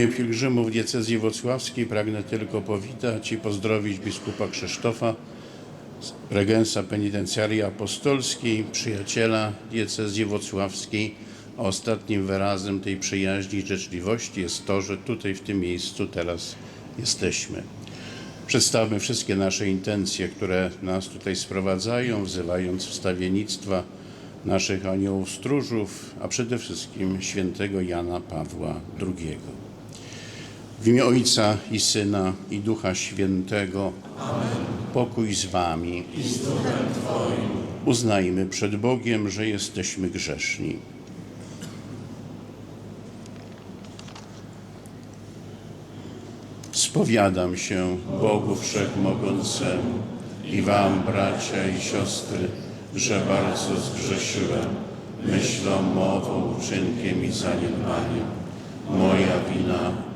gronie pielgrzymów diecezji włocławskiej pragnę tylko powitać i pozdrowić biskupa Krzysztofa, regensa penitencjarii apostolskiej, przyjaciela diecezji włocławskiej. A ostatnim wyrazem tej przyjaźni i życzliwości jest to, że tutaj w tym miejscu teraz jesteśmy. Przedstawmy wszystkie nasze intencje, które nas tutaj sprowadzają, wzywając wstawiennictwa naszych aniołów stróżów, a przede wszystkim świętego Jana Pawła II. W imię Ojca i Syna i Ducha Świętego pokój z Wami. I z Duchem Twoim. Uznajmy przed Bogiem, że jesteśmy grzeszni. Spowiadam się Bogu Wszechmogącemu i Wam, bracia i siostry, że bardzo zgrzeszyłem myślą, mową, uczynkiem i zaniedbaniem. Moja wina,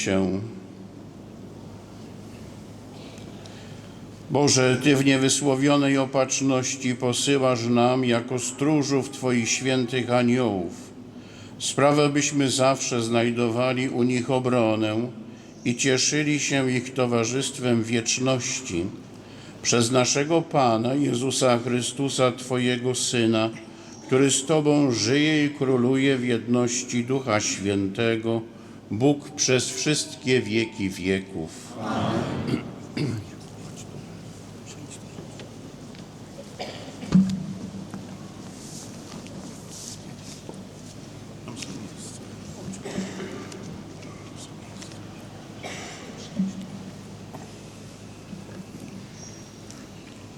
się. Boże, Ty w niewysłowionej opatrzności posyłasz nam jako stróżów Twoich świętych aniołów sprawę byśmy zawsze znajdowali u nich obronę i cieszyli się ich towarzystwem wieczności. Przez naszego Pana Jezusa Chrystusa, Twojego Syna, który z Tobą żyje i króluje w jedności Ducha Świętego, Bóg przez wszystkie wieki wieków.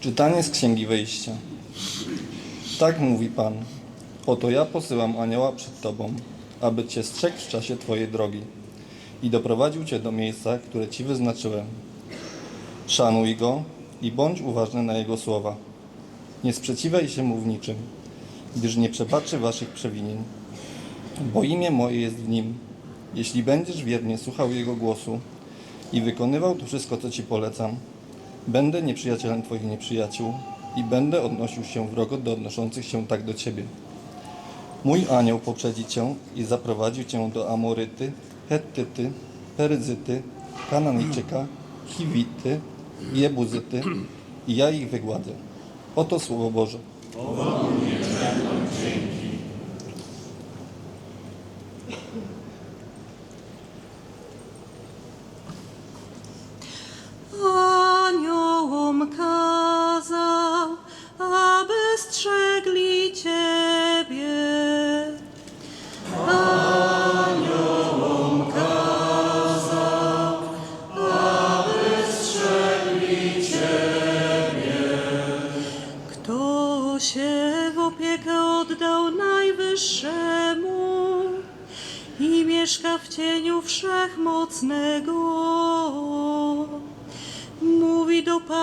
Czytanie z Księgi Wyjścia. Tak mówi Pan. Oto ja posyłam anioła przed Tobą, aby Cię strzegł w czasie Twojej drogi i doprowadził Cię do miejsca, które Ci wyznaczyłem. Szanuj Go i bądź uważny na Jego słowa. Nie sprzeciwiaj się Mu w niczym, gdyż nie przebaczy Waszych przewinień, bo imię moje jest w Nim. Jeśli będziesz wiernie słuchał Jego głosu i wykonywał to wszystko, co Ci polecam, Będę nieprzyjacielem Twoich nieprzyjaciół i będę odnosił się wrogo do odnoszących się tak do Ciebie. Mój anioł poprzedzi Cię i zaprowadzi Cię do Amoryty, Hettyty, Peryzyty, Kananejczyka, Chiwity, Jebuzyty i ja ich wygładzę. Oto Słowo Boże.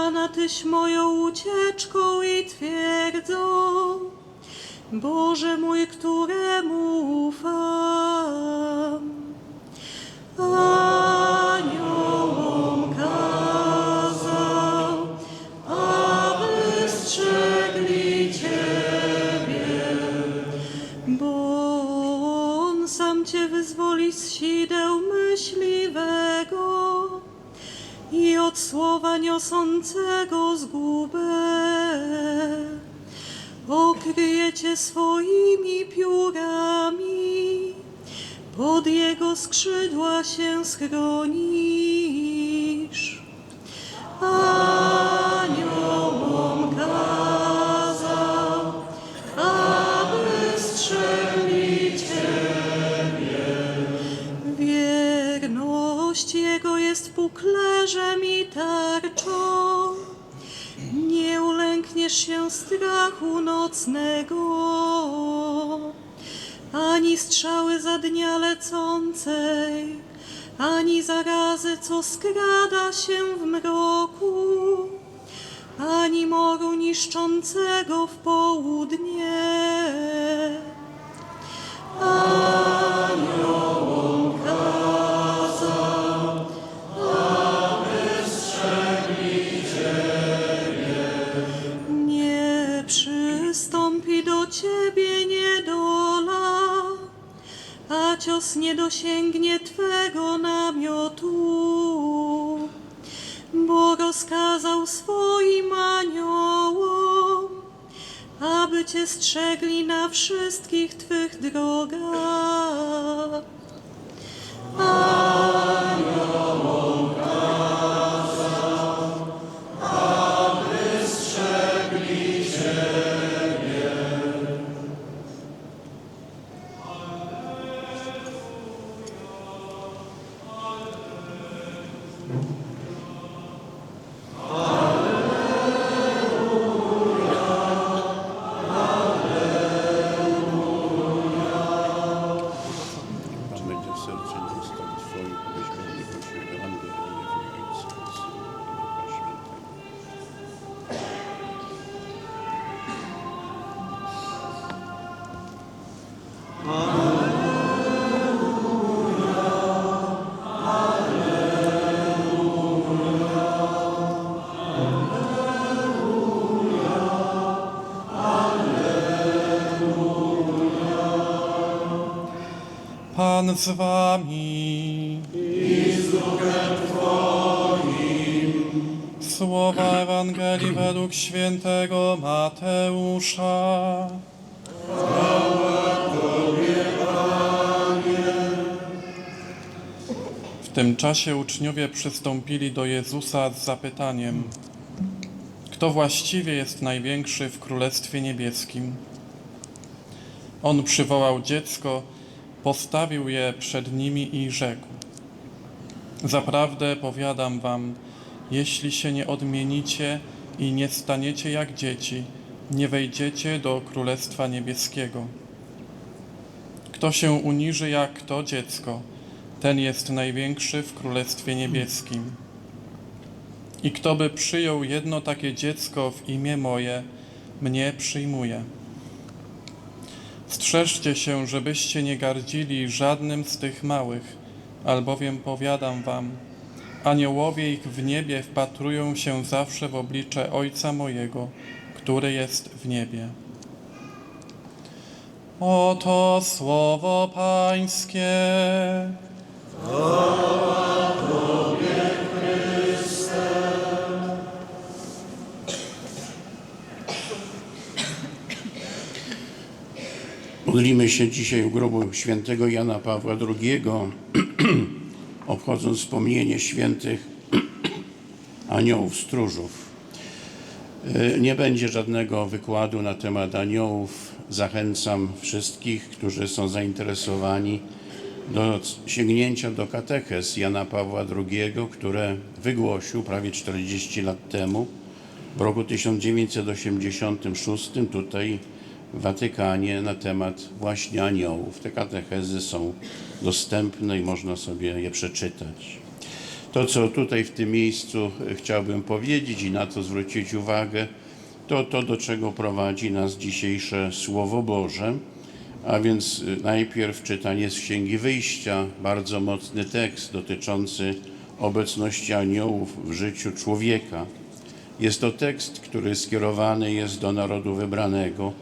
Pana, Tyś moją ucieczką i twierdzą, Boże mój, któremu ufam. Aniołom słowa niosącego zgubę. Okryje Cię swoimi piórami, pod jego skrzydła się schronisz. Się strachu nocnego, ani strzały za dnia lecącej, ani zarazy, co skrada się w mroku, ani moru niszczącego w południe. Nie dosięgnie Twego namiotu, bo rozkazał swoim aniołom, aby Cię strzegli na wszystkich Twych drogach. Pan z wami. Słowa Ewangelii według świętego Mateusza. W tym czasie uczniowie przystąpili do Jezusa z zapytaniem: Kto właściwie jest największy w Królestwie Niebieskim? On przywołał dziecko, postawił je przed nimi i rzekł: Zaprawdę powiadam wam, jeśli się nie odmienicie i nie staniecie jak dzieci, nie wejdziecie do Królestwa Niebieskiego. Kto się uniży jak to dziecko, ten jest największy w Królestwie Niebieskim. I kto by przyjął jedno takie dziecko w imię moje, mnie przyjmuje. Strzeżcie się, żebyście nie gardzili żadnym z tych małych, albowiem powiadam wam, aniołowie ich w niebie wpatrują się zawsze w oblicze Ojca mojego, który jest w niebie. Oto słowo Pańskie. Modlimy się dzisiaj u grobu świętego Jana Pawła II, obchodząc wspomnienie świętych aniołów stróżów. E, Nie będzie żadnego wykładu na temat aniołów. Zachęcam wszystkich, którzy są zainteresowani do sięgnięcia do katechez Jana Pawła II, które wygłosił prawie 40 lat temu, w roku 1986 tutaj Watykanie na temat właśnie aniołów. Te katechezy są dostępne i można sobie je przeczytać. To, co tutaj w tym miejscu chciałbym powiedzieć i na to zwrócić uwagę, to to, do czego prowadzi nas dzisiejsze Słowo Boże, a więc y, najpierw czytanie z Księgi Wyjścia, bardzo mocny tekst dotyczący obecności aniołów w życiu człowieka. Jest to tekst, który skierowany jest do narodu wybranego,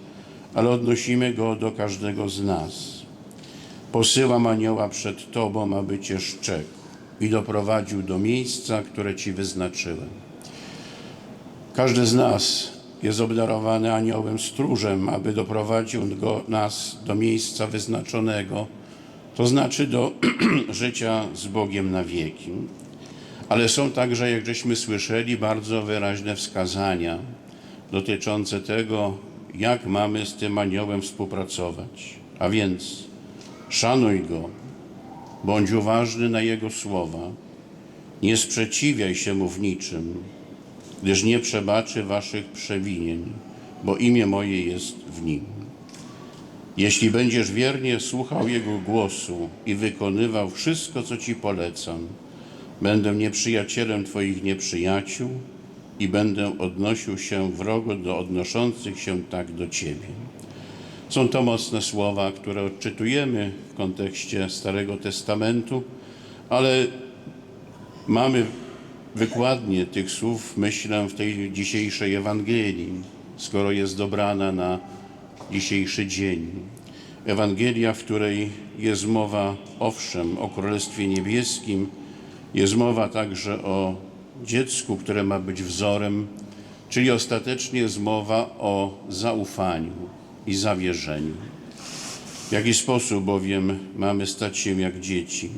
ale odnosimy go do każdego z nas. Posyłam anioła przed Tobą, aby Cię szczekł i doprowadził do miejsca, które Ci wyznaczyłem. Każdy z nas jest obdarowany aniołem stróżem, aby doprowadził go, nas do miejsca wyznaczonego to znaczy do życia z Bogiem na wieki. Ale są także, jak żeśmy słyszeli, bardzo wyraźne wskazania dotyczące tego, jak mamy z tym aniołem współpracować. A więc szanuj go, bądź uważny na jego słowa, nie sprzeciwiaj się mu w niczym, gdyż nie przebaczy waszych przewinień, bo imię moje jest w nim. Jeśli będziesz wiernie słuchał Jego głosu i wykonywał wszystko, co Ci polecam, będę nieprzyjacielem Twoich nieprzyjaciół i będę odnosił się wrogo do odnoszących się tak do Ciebie. Są to mocne słowa, które odczytujemy w kontekście Starego Testamentu, ale mamy wykładnie tych słów, myślę, w tej dzisiejszej Ewangelii, skoro jest dobrana na dzisiejszy dzień. Ewangelia, w której jest mowa, owszem, o Królestwie Niebieskim, jest mowa także o dziecku, które ma być wzorem, czyli ostatecznie jest mowa o zaufaniu i zawierzeniu. W jaki sposób bowiem mamy stać się jak dzieci?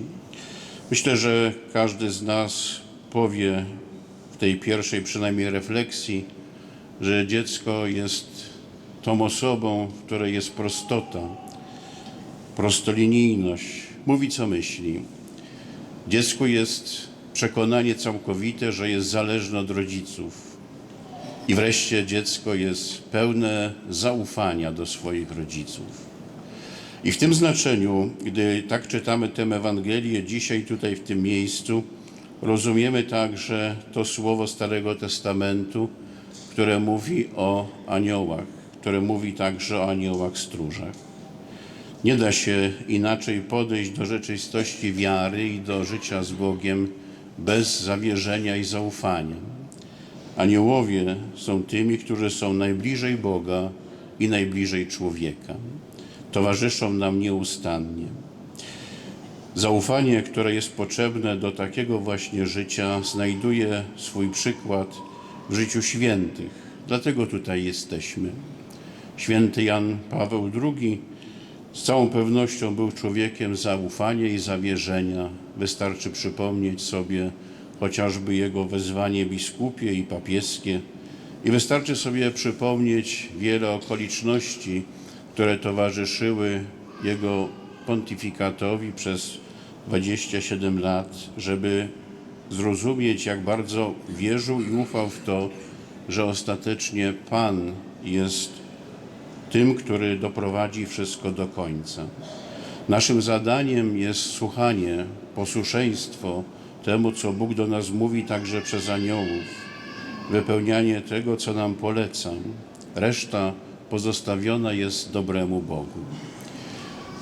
Myślę, że każdy z nas powie w tej pierwszej przynajmniej refleksji, że dziecko jest tą osobą, w której jest prostota, prostolinijność, mówi co myśli. Dziecku jest przekonanie całkowite, że jest zależne od rodziców. I wreszcie dziecko jest pełne zaufania do swoich rodziców. I w tym znaczeniu, gdy tak czytamy tę Ewangelię dzisiaj tutaj w tym miejscu, rozumiemy także to słowo Starego Testamentu, które mówi o aniołach, które mówi także o aniołach stróżach. Nie da się inaczej podejść do rzeczywistości wiary i do życia z Bogiem bez zawierzenia i zaufania. Aniołowie są tymi, którzy są najbliżej Boga i najbliżej człowieka. Towarzyszą nam nieustannie. Zaufanie, które jest potrzebne do takiego właśnie życia, znajduje swój przykład w życiu świętych. Dlatego tutaj jesteśmy. Święty Jan Paweł II z całą pewnością był człowiekiem zaufania i zawierzenia. Wystarczy przypomnieć sobie chociażby jego wezwanie biskupie i papieskie i wystarczy sobie przypomnieć wiele okoliczności, które towarzyszyły jego pontyfikatowi przez 27 lat, żeby zrozumieć, jak bardzo wierzył i ufał w to, że ostatecznie Pan jest tym, który doprowadzi wszystko do końca. Naszym zadaniem jest słuchanie, posłuszeństwo temu, co Bóg do nas mówi także przez aniołów, wypełnianie tego, co nam poleca. Reszta pozostawiona jest dobremu Bogu.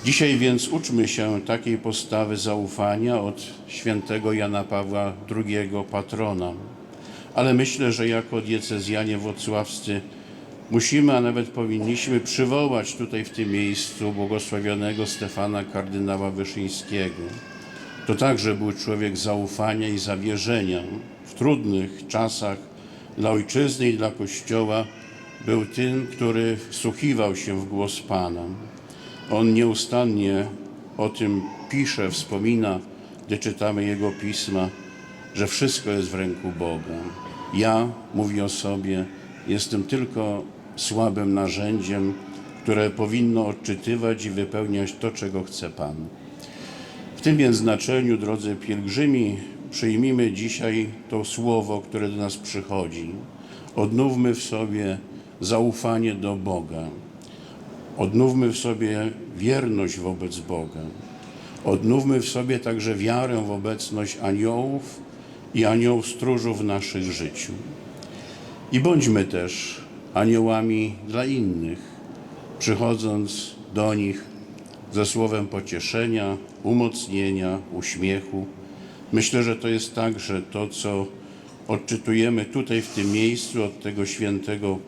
Dzisiaj więc uczmy się takiej postawy zaufania od świętego Jana Pawła II, patrona. Ale myślę, że jako diecezjanie włocławscy musimy, a nawet powinniśmy przywołać tutaj w tym miejscu błogosławionego Stefana kardynała Wyszyńskiego. To także był człowiek zaufania i zawierzenia. W trudnych czasach dla ojczyzny i dla Kościoła był tym, który wsłuchiwał się w głos Pana. On nieustannie o tym pisze, wspomina, gdy czytamy jego pisma, że wszystko jest w ręku Boga. Ja, mówi o sobie, jestem tylko słabym narzędziem, które powinno odczytywać i wypełniać to, czego chce Pan. W tym więc znaczeniu, drodzy pielgrzymi, przyjmijmy dzisiaj to słowo, które do nas przychodzi. Odnówmy w sobie zaufanie do Boga. Odnówmy w sobie wierność wobec Boga. Odnówmy w sobie także wiarę w obecność aniołów i anioł stróżów w naszych życiu. I bądźmy też aniołami dla innych, przychodząc do nich ze słowem pocieszenia, umocnienia, uśmiechu. Myślę, że to jest także to, co odczytujemy tutaj w tym miejscu od tego świętego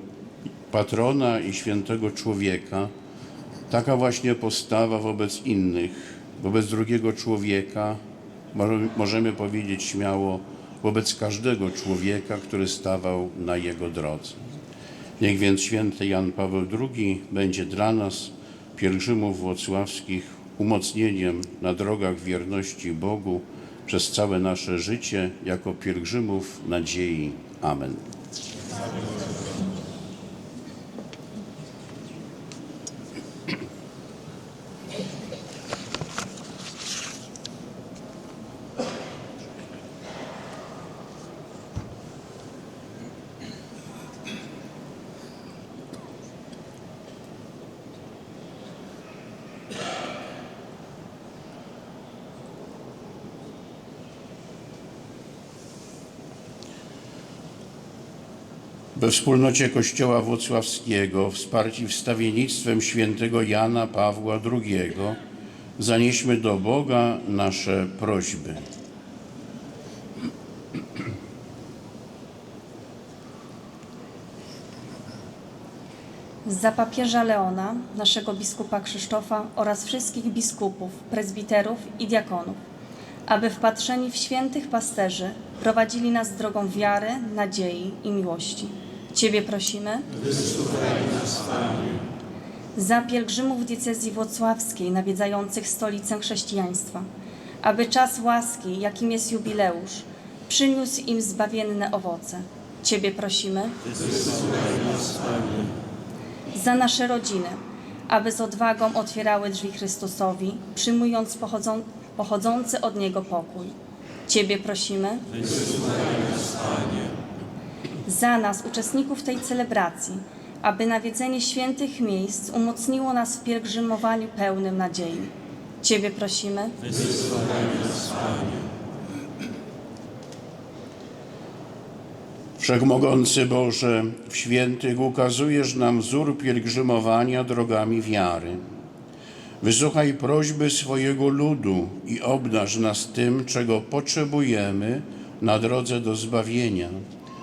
patrona i świętego człowieka. Taka właśnie postawa wobec innych, wobec drugiego człowieka, mo- możemy powiedzieć śmiało, wobec każdego człowieka, który stawał na jego drodze. Niech więc święty Jan Paweł II będzie dla nas, pielgrzymów włocławskich, umocnieniem na drogach wierności Bogu przez całe nasze życie jako pielgrzymów nadziei. Amen. We wspólnocie Kościoła Włocławskiego, wsparci wstawiennictwem świętego Jana Pawła II, zanieśmy do Boga nasze prośby. Za papieża Leona, naszego biskupa Krzysztofa oraz wszystkich biskupów, prezbiterów i diakonów, aby wpatrzeni w świętych pasterzy prowadzili nas drogą wiary, nadziei i miłości. Ciebie prosimy. Za pielgrzymów diecezji włocławskiej nawiedzających stolicę chrześcijaństwa, aby czas łaski, jakim jest jubileusz, przyniósł im zbawienne owoce. Ciebie prosimy za nasze rodziny, aby z odwagą otwierały drzwi Chrystusowi, przyjmując pochodzą, pochodzący od Niego pokój. Ciebie prosimy. Za nas, uczestników tej celebracji, aby nawiedzenie świętych miejsc umocniło nas w pielgrzymowaniu pełnym nadziei. Ciebie prosimy. Wszechmogący Boże, w świętych ukazujesz nam wzór pielgrzymowania drogami wiary. Wysłuchaj prośby swojego ludu i obdarz nas tym, czego potrzebujemy na drodze do zbawienia.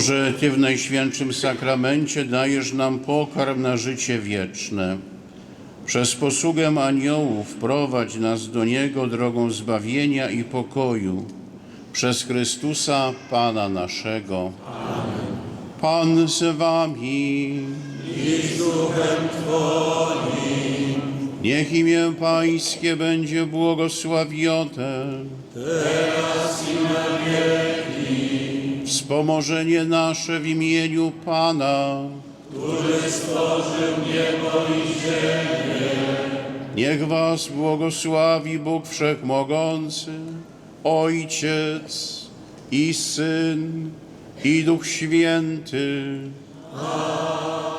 Boże, Ty w Najświętszym Sakramencie dajesz nam pokarm na życie wieczne. Przez posługę aniołów prowadź nas do Niego drogą zbawienia i pokoju. Przez Chrystusa Pana naszego. Pan z wami. Niech imię Pańskie będzie błogosławione. Teraz i na wieki. Wspomożenie nasze w imieniu Pana. Który stworzył niebo i ziemię. Niech Was błogosławi Bóg Wszechmogący, Ojciec i Syn i Duch Święty. Amen.